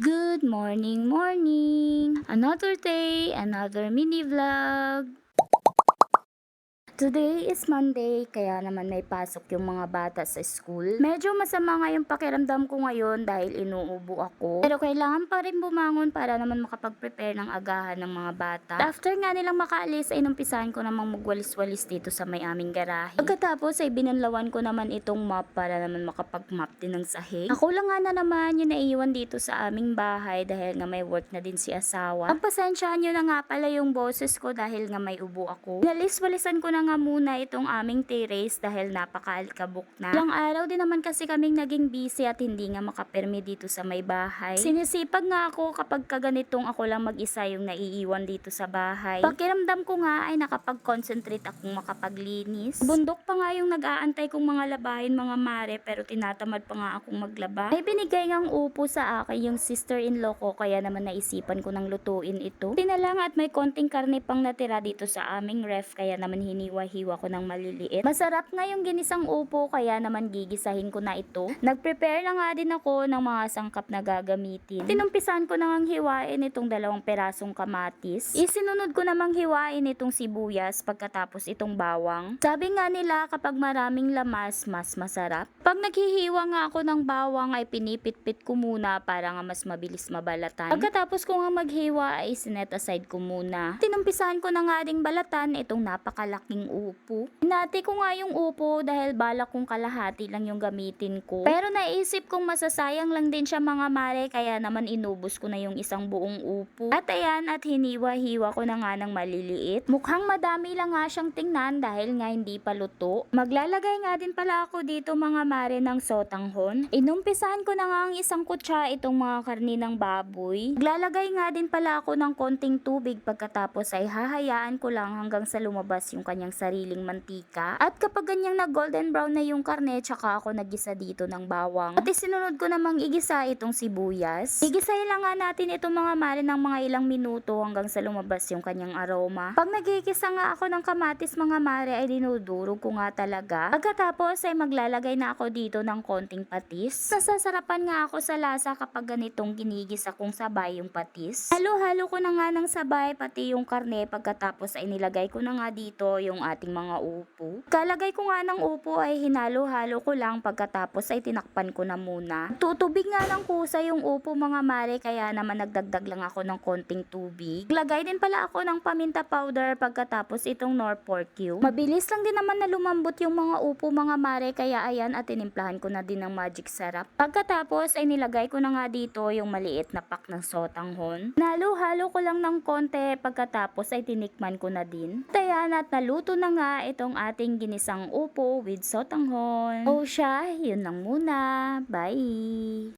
Good morning, morning! Another day, another mini vlog. Today is Monday, kaya naman may pasok yung mga bata sa school. Medyo masama nga yung pakiramdam ko ngayon dahil inuubo ako. Pero kailangan pa rin bumangon para naman makapag-prepare ng agahan ng mga bata. After nga nilang makaalis ay numpisahan ko namang magwalis-walis dito sa may aming garahe. Pagkatapos ay binanlawan ko naman itong mop para naman makapag-mop din ng sahig. Ako lang nga na naman yung naiiwan dito sa aming bahay dahil nga may work na din si asawa. Ang pasensyahan nyo na nga pala yung boses ko dahil nga may ubo ako. Nalis-walisan ko na nga muna itong aming terrace dahil napaka-alkabok na. Ilang araw din naman kasi kaming naging busy at hindi nga makapirmi dito sa may bahay. Sinisipag nga ako kapag kaganitong ako lang mag-isa yung naiiwan dito sa bahay. Pakiramdam ko nga ay nakapag-concentrate akong makapaglinis. Bundok pa nga yung nag-aantay kong mga labahin mga mare pero tinatamad pa nga akong maglaba. May binigay ngang upo sa akin yung sister-in-law ko kaya naman naisipan ko nang lutuin ito. Tinalang at may konting karne pang natira dito sa aming ref kaya naman hiniwa-hiwa ko ng maliliit. Masarap nga yung ginisang upo kaya naman gigisahin ko na ito. Nag-prepare na nga din ako ng mga sangkap na gagamitin. Tinumpisan ko na ngang hiwain itong dalawang perasong kamatis. Isinunod ko namang hiwain itong sibuyas pagkatapos itong bawang. Sabi nga nila kapag maraming lamas, mas masarap. Pag naghihiwa nga ako ng bawang ay pinipit-pit ko muna para nga mas mabilis mabalatan. Pagkatapos ko nga maghiwa ay sinet aside ko muna. Tinumpisahan ko na nga ding balatan itong napakalaking upo. Hinati ko nga yung upo dahil balak kong kalahati lang yung gamitin ko. Pero naisip kong masasayang lang din siya mga mare kaya naman inubos ko na yung isang buong upo. At ayan at hiniwa-hiwa ko na nga ng maliliit. Mukhang madami lang nga siyang tingnan dahil nga hindi pa luto. Maglalagay nga din pala ako dito mga mare ng sotanghon. Inumpisahan ko na nga ang isang kutsa itong mga karni ng baboy. Maglalagay nga din pala ako ng konting tubig pagkatapos ay hahayaan ko lang hanggang sa lumabas yung kanyang sariling mantika. At kapag ganyang nag golden brown na yung karne, tsaka ako nagisa dito ng bawang. At isinunod ko namang igisa itong sibuyas. Igisahin lang nga natin itong mga mare ng mga ilang minuto hanggang sa lumabas yung kanyang aroma. Pag nagigisa nga ako ng kamatis mga mare ay dinudurog ko nga talaga. Pagkatapos ay maglalagay na ako dito ng konting patis. Nasasarapan nga ako sa lasa kapag ganitong ginigisa kong sabay yung patis. Halo-halo ko na nga ng sabay pati yung karne pagkatapos ay nilagay ko na nga dito yung ating mga upo. Kalagay ko nga ng upo ay hinalo-halo ko lang pagkatapos ay tinakpan ko na muna. Tutubig nga ng kusa yung upo mga mare kaya naman nagdagdag lang ako ng konting tubig. Lagay din pala ako ng paminta powder pagkatapos itong nor pork cube. Mabilis lang din naman na lumambot yung mga upo mga mare kaya ayan at tinimplahan ko na din ng magic sarap. Pagkatapos ay nilagay ko na nga dito yung maliit na pack ng sotanghon. Nalo-halo ko lang ng konti pagkatapos ay tinikman ko na din. At ayan at naluto na nga itong ating ginisang upo with sotanghon. O siya, yun lang muna. Bye!